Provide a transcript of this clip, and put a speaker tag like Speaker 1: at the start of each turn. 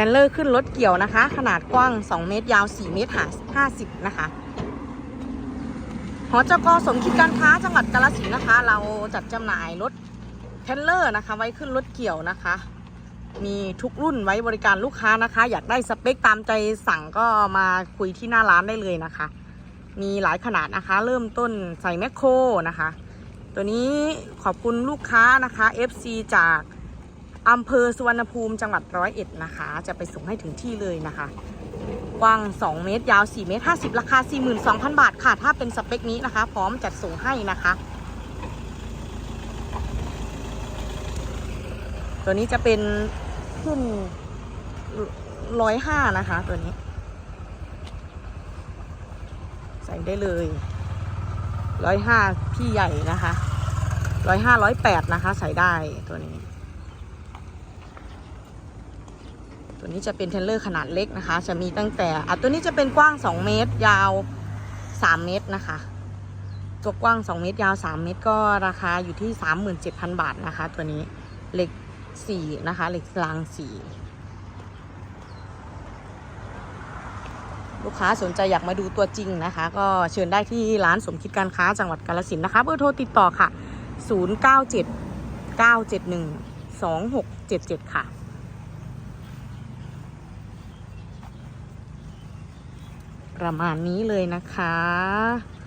Speaker 1: ทนเลอร์ขึ้นรถเกี่ยวนะคะ ขนาดกว้าง 2 เมตรยาว 4 เมตรหา50นะคะหอจกสมคิดการค้าจังหวัดกาฬสินธุ์นะคะ เราจัดจำหน่ายรถเทนเลอร์นะคะ ไว้ขึ้นรถเกี่ยวนะคะ มีทุกรุ่นไว้บริการลูกค้านะคะ อยากได้สเปคตามใจสั่งก็มาคุยที่หน้าร้านได้เลยนะคะ มีหลายขนาดนะคะ เริ่มต้นใส่แมคโครนะคะ ตัวนี้ขอบคุณลูกค้านะคะ FC จาก อำเภอสุวรรณภูมิจังหวัดร้อยเอ็ดนะคะ จะไปส่งให้ถึงที่เลยนะคะ กว้าง 2 เมตร ยาว 4 เมตร 50 ราคา 42,000 บาทค่ะ ถ้าเป็นสเปคนี้นะคะ พร้อมจัดส่งให้นะคะ ตัวนี้จะเป็นขึ้นร้อยห้านะคะ ตัวนี้ ใส่ได้เลยร้อยห้าพี่ใหญ่นะคะร้อยห้าร้อยแปดนะคะ ใส่ได้ตัวนี้ ตัวนี้จะเป็นเทรลเลอร์ขนาดเล็กนะคะ จะมีตั้งแต่อะตัวนี้จะเป็นกว้าง 2 เมตร ยาว 3 เมตรนะคะ ตัวกว้าง 2 เมตร ยาว 3 เมตร ก็ราคาอยู่ที่ 37,000 บาทนะคะ ตัวนี้เหล็ก4นะคะเหล็กราง4ลูกค้าสนใจอยากมาดูตัวจริงนะคะ ก็เชิญได้ที่ร้านสมคิดการค้าจังหวัดกาฬสินนะคะเบอร์โทรติดต่อค่ะ 097 971 2677 ค่ะ ประมาณนี้เลยนะคะ